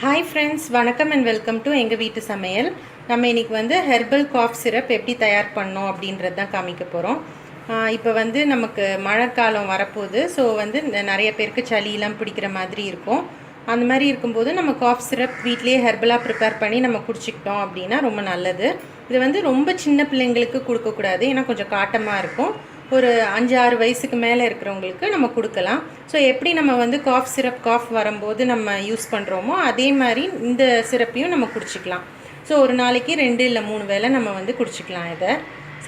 Hi friends வணக்கம் and welcome to எங்கள் வீட்டு சமையல். நம்ம இன்னைக்கு வந்து ஹெர்பல் காஃப் சிரப் எப்படி தயார் பண்ணோம் அப்படின்றது தான் காமிக்க போகிறோம் இப்போ வந்து நமக்கு மழைக்காலம் வரப்போகுது. ஸோ வந்து நிறைய பேருக்கு சளியெலாம் பிடிக்கிற மாதிரி இருக்கும். அந்த மாதிரி இருக்கும்போது நம்ம காஃப் சிரப் வீட்லேயே ஹெர்பலாக ப்ரிப்பேர் பண்ணி நம்ம குடிச்சிக்கிட்டோம் அப்படின்னா ரொம்ப நல்லது. இது வந்து ரொம்ப சின்ன பிள்ளைங்களுக்கு கொடுக்கக்கூடாது. ஏன்னா கொஞ்சம் காட்டமாக இருக்கும். ஒரு அஞ்சு ஆறு வயசுக்கு மேலே இருக்கிறவங்களுக்கு நம்ம கொடுக்கலாம். ஸோ எப்படி நம்ம வந்து காஃப் சிரப் காஃப் வரும்போது நம்ம யூஸ் பண்ணுறோமோ அதே மாதிரி இந்த சிரப்பையும் நம்ம குடிச்சிக்கலாம். ஸோ ஒரு நாளைக்கு ரெண்டு இல்லை மூணு வேளை நம்ம வந்து குடிச்சிக்கலாம் இதை.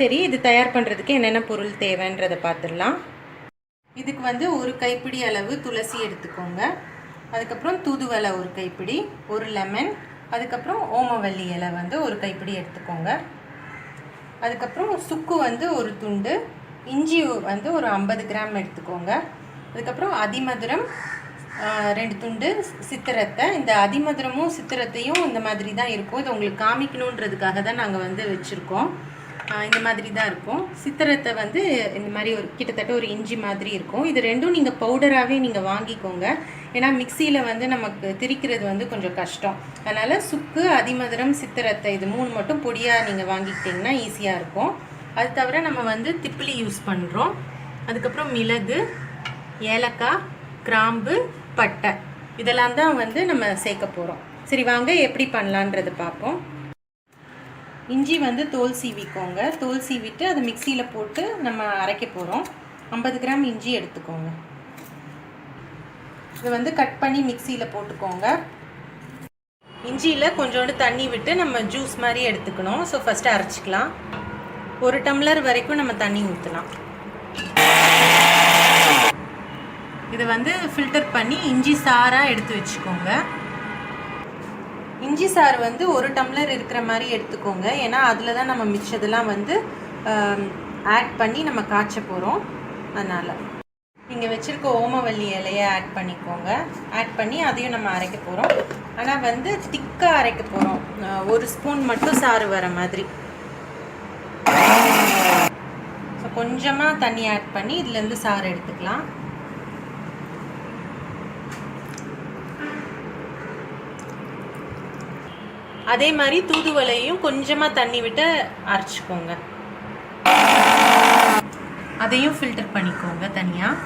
சரி இது தயார் பண்ணுறதுக்கு என்னென்ன பொருள் தேவைன்றதை பார்த்துடலாம். இதுக்கு வந்து ஒரு கைப்பிடி அளவு துளசி எடுத்துக்கோங்க. அதுக்கப்புறம் தூதுவலை ஒரு கைப்பிடி ஒரு லெமன் அதுக்கப்புறம் ஓமவல்லி இலை வந்து ஒரு கைப்பிடி எடுத்துக்கோங்க. அதுக்கப்புறம் சுக்கு வந்து ஒரு துண்டு இஞ்சி வந்து ஒரு ஐம்பது கிராம் எடுத்துக்கோங்க. அதுக்கப்புறம் அதிமதுரம் ரெண்டு துண்டு சித்திரத்தை. இந்த அதிமதுரமும் சித்திரத்தையும் இந்த மாதிரி தான் இருக்கும். இது உங்களுக்கு காமிக்கணுன்றதுக்காக தான் நாங்கள் வந்து வச்சுருக்கோம். இந்த மாதிரி தான் இருக்கும். சித்திரத்தை வந்து இந்த மாதிரி ஒரு கிட்டத்தட்ட ஒரு இஞ்சி மாதிரி இருக்கும். இது ரெண்டும் நீங்கள் பவுடராகவே நீங்கள் வாங்கிக்கோங்க. ஏன்னா மிக்சியில் வந்து நமக்கு திரிக்கிறது வந்து கொஞ்சம் கஷ்டம். அதனால் சுக்கு அதிமதுரம் சித்திரத்தை இது மூணு மட்டும் பொடியாக நீங்கள் வாங்கிக்கிட்டிங்கன்னா ஈஸியாக இருக்கும். அது தவிர நம்ம வந்து திப்பிலி யூஸ் பண்ணுறோம் அதுக்கப்புறம் மிளகு ஏலக்காய் கிராம்பு பட்டை. இதெல்லாம் தான் வந்து நம்ம சேர்க்க போகிறோம் சரி வாங்க எப்படி பண்ணலான்றது பார்ப்போம். இஞ்சி வந்து தோல் சீவிக்கோங்க. தோல் சீவிட்டு அதை மிக்சியில் போட்டு நம்ம அரைக்க போகிறோம் ஐம்பது கிராம் இஞ்சி எடுத்துக்கோங்க. இதை வந்து கட் பண்ணி மிக்சியில் போட்டுக்கோங்க. இஞ்சியில் கொஞ்சோண்டு தண்ணி விட்டு நம்ம ஜூஸ் மாதிரி எடுத்துக்கணும். ஸோ ஃபஸ்ட்டு அரைச்சிக்கலாம். ஒரு டம்ளர் வரைக்கும் நம்ம தண்ணி ஊற்றலாம் இதை வந்து ஃபில்டர் பண்ணி இஞ்சி சாராக எடுத்து வச்சுக்கோங்க. இஞ்சி சாறு வந்து ஒரு டம்ளர் இருக்கிற மாதிரி எடுத்துக்கோங்க. ஏன்னா அதில் தான் நம்ம மிச்சதெல்லாம் வந்து ஆட் பண்ணி நம்ம காய்ச்ச போகிறோம் அதனால். நீங்கள் வச்சுருக்க ஓமவல்லி இலையை ஆட் பண்ணிக்கோங்க. ஆட் பண்ணி அதையும் நம்ம அரைக்க போகிறோம் ஆனால் வந்து திக்காக அரைக்க போகிறோம் ஒரு ஸ்பூன் மட்டும் சாறு வர மாதிரி. இப்போ கொஞ்சமாக தண்ணி ஆட் பண்ணி இதுலேருந்து சாறு எடுத்துக்கலாம். அதே மாதிரி தூதுவளையும் கொஞ்சமாக தண்ணி விட்டு அரைச்சிக்கோங்க. அதையும் ஃபில்டர் பண்ணிக்கோங்க தனியாக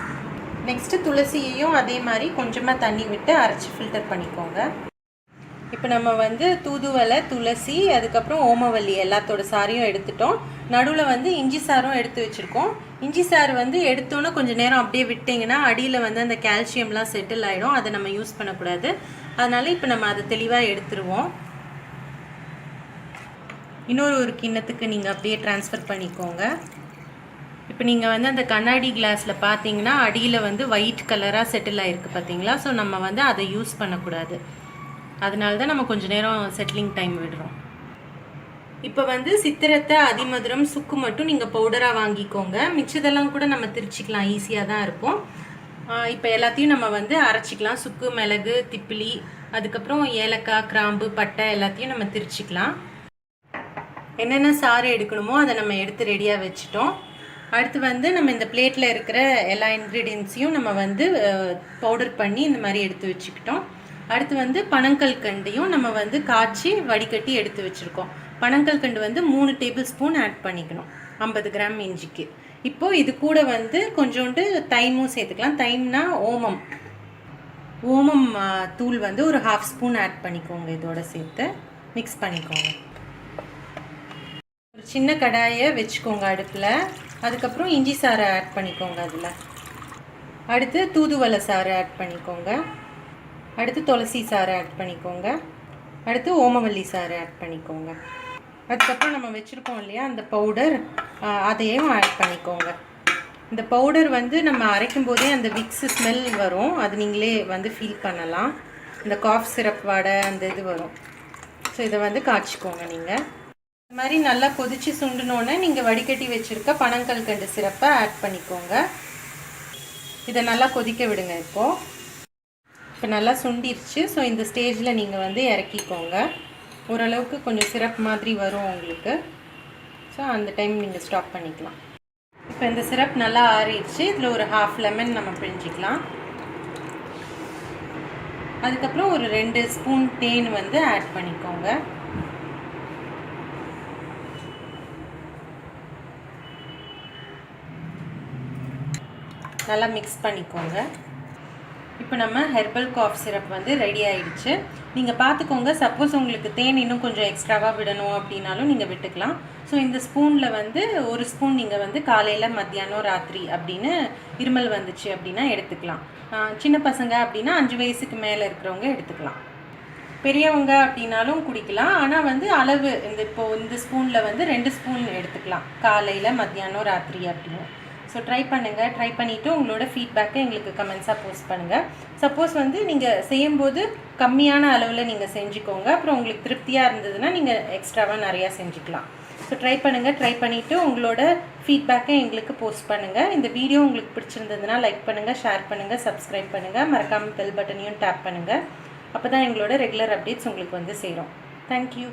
நெக்ஸ்ட்டு துளசியையும் அதே மாதிரி கொஞ்சமாக தண்ணி விட்டு அரைச்சி ஃபில்டர் பண்ணிக்கோங்க. இப்போ நம்ம வந்து தூதுவளை துளசி அதுக்கப்புறம் ஓமவல்லி எல்லாத்தோட சாரையும் எடுத்துட்டோம். நடுவில் வந்து இஞ்சி சாரும் எடுத்து வச்சுருக்கோம். இஞ்சி சாறு வந்து எடுத்தோன்னே கொஞ்சம் நேரம் அப்படியே விட்டிங்கன்னா அடியில் வந்து அந்த கால்சியம்லாம் செட்டில் ஆகிடும் அதை நம்ம யூஸ் பண்ணக்கூடாது. அதனால் இப்போ நம்ம அதை தெளிவாக எடுத்துருவோம். இன்னொரு ஒரு கிண்ணத்துக்கு நீங்கள் அப்படியே ட்ரான்ஸ்ஃபர் பண்ணிக்கோங்க. இப்போ நீங்கள் வந்து அந்த கண்ணாடி கிளாஸில் பார்த்தீங்கன்னா அடியில் வந்து ஒயிட் கலராக செட்டில் ஆகிருக்கு பார்த்தீங்களா ஸோ நம்ம வந்து அதை யூஸ் பண்ணக்கூடாது. அதனால தான் நம்ம கொஞ்ச நேரம் செட்டிலிங் டைம் விடுறோம். இப்போ வந்து சித்திரத்தை அதிமதுரம் சுக்கு மட்டும் நீங்கள் பவுடராக வாங்கிக்கோங்க. மிச்சதெல்லாம் கூட நம்ம திரிச்சிக்கலாம். ஈஸியாக தான் இருக்கும். இப்போ எல்லாத்தையும் நம்ம வந்து அரைச்சிக்கலாம். சுக்கு மிளகு திப்பிலி அதுக்கப்புறம் ஏலக்காய் கிராம்பு பட்டை எல்லாத்தையும் நம்ம திரிச்சிக்கலாம். என்னென்ன சாறு எடுக்கணுமோ அதை நம்ம எடுத்து ரெடியாக வச்சுட்டோம். அடுத்து வந்து நம்ம இந்த பிளேட்டில் இருக்கிற எல்லா இன்க்ரீடியன்ஸையும் நம்ம வந்து பவுடர் பண்ணி இந்த மாதிரி எடுத்து வச்சுக்கிட்டோம். அடுத்து வந்து பனங்கல் கண்டையும் நம்ம வந்து காய்ச்சி வடிகட்டி எடுத்து வச்சுருக்கோம். பனங்கல் கண்டு வந்து மூணு டேபிள் ஸ்பூன் ஆட் பண்ணிக்கணும். ஐம்பது கிராம் இஞ்சிக்கு. இப்போது இது கூட வந்து கொஞ்சோண்டு தைமும் சேர்த்துக்கலாம். தைம்னா ஓமம். ஓமம் தூள் வந்து ஒரு ஹாஃப் ஸ்பூன் ஆட் பண்ணிக்கோங்க இதோட சேர்த்து. மிக்ஸ் பண்ணிக்கோங்க. ஒரு சின்ன கடாயை வச்சுக்கோங்க அடுப்பில். அதுக்கப்புறம் இஞ்சி சாறை ஆட் பண்ணிக்கோங்க அதில். அடுத்து தூதுவளை சாறு ஆட் பண்ணிக்கோங்க. அடுத்து துளசி சாறு ஆட் பண்ணிக்கோங்க. அடுத்து ஓமவல்லி சாறு ஆட் பண்ணிக்கோங்க. அதுக்கப்புறம் நம்ம வச்சுருக்கோம் இல்லையா அந்த பவுடர் அதையும் ஆட் பண்ணிக்கோங்க. இந்த பவுடர் வந்து நம்ம அரைக்கும் போதே அந்த விக்ஸ் ஸ்மெல் வரும். அது நீங்களே வந்து ஃபீல் பண்ணலாம். இந்த காஃப் சிரப் வடை அந்த இது வரும். ஸோ இதை வந்து காய்ச்சிக்கோங்க நீங்கள் இந்த மாதிரி நல்லா கொதித்து சுண்டினோன்னே நீங்கள் வடிகட்டி வச்சுருக்க பனங்கல் கண்டு சிரப்பை ஆட் பண்ணிக்கோங்க. இதை நல்லா கொதிக்க விடுங்க இப்போது இப்போ நல்லா சுண்டிருச்சு. ஸோ இந்த ஸ்டேஜில் நீங்கள் வந்து இறக்கிக்கோங்க. ஓரளவுக்கு கொஞ்சம் சிரப் மாதிரி வரும் உங்களுக்கு. ஸோ அந்த டைம் நீங்கள் ஸ்டாப் பண்ணிக்கலாம். இப்போ இந்த சிரப் நல்லா ஆறிடுச்சு. இதில் ஒரு ஹாஃப் லெமன் நம்ம பிழிஞ்சிக்கலாம். அதுக்கப்புறம் ஒரு ரெண்டு ஸ்பூன் தேன் வந்து ஆட் பண்ணிக்கோங்க. நல்லா மிக்ஸ் பண்ணிக்கோங்க. இப்போ நம்ம ஹெர்பல் காஃப் சிரப் வந்து ரெடி ஆயிடுச்சு. நீங்கள் பார்த்துக்கோங்க. சப்போஸ் உங்களுக்கு தேன் இன்னும் கொஞ்சம் எக்ஸ்ட்ராவாக விடணும் அப்படின்னாலும் நீங்கள் விட்டுக்கலாம். ஸோ இந்த ஸ்பூனில் வந்து ஒரு ஸ்பூன் நீங்கள் வந்து காலையில் மத்தியானம் ராத்திரி அப்படின்னு இருமல் வந்துச்சு அப்படின்னா எடுத்துக்கலாம். சின்ன பசங்க அப்படின்னா அஞ்சு வயசுக்கு மேலே இருக்கிறவங்க எடுத்துக்கலாம். பெரியவங்க அப்படின்னாலும் குடிக்கலாம். ஆனால் வந்து அளவு இந்த இப்போது இந்த ஸ்பூனில் வந்து ரெண்டு ஸ்பூன் எடுத்துக்கலாம். காலையில் மத்தியானம் ராத்திரி அப்படின்னு. ஸோ ட்ரை பண்ணுங்கள் ட்ரை பண்ணிவிட்டு உங்களோட ஃபீட்பேக்கை எங்களுக்கு கமெண்ட்ஸாக போஸ்ட் பண்ணுங்கள் சப்போஸ் வந்து நீங்கள் செய்யும்போது கம்மியான அளவில் நீங்கள் செஞ்சுக்கோங்க. அப்புறம் உங்களுக்கு திருப்தியாக இருந்ததுன்னா நீங்கள் எக்ஸ்ட்ராவாக நிறையா செஞ்சுக்கலாம். ஸோ ட்ரை பண்ணுங்கள் ட்ரை பண்ணிவிட்டு உங்களோட ஃபீட்பேக்கை எங்களுக்கு போஸ்ட் பண்ணுங்கள் இந்த வீடியோ உங்களுக்கு பிடிச்சிருந்ததுன்னா லைக் பண்ணுங்கள் ஷேர் பண்ணுங்கள் சப்ஸ்கிரைப் பண்ணுங்கள் மறக்காமல் பெல் பட்டனையும் டேப் பண்ணுங்கள் அப்போ தான் எங்களோட ரெகுலர் அப்டேட்ஸ் உங்களுக்கு வந்து சேரும். தேங்க்யூ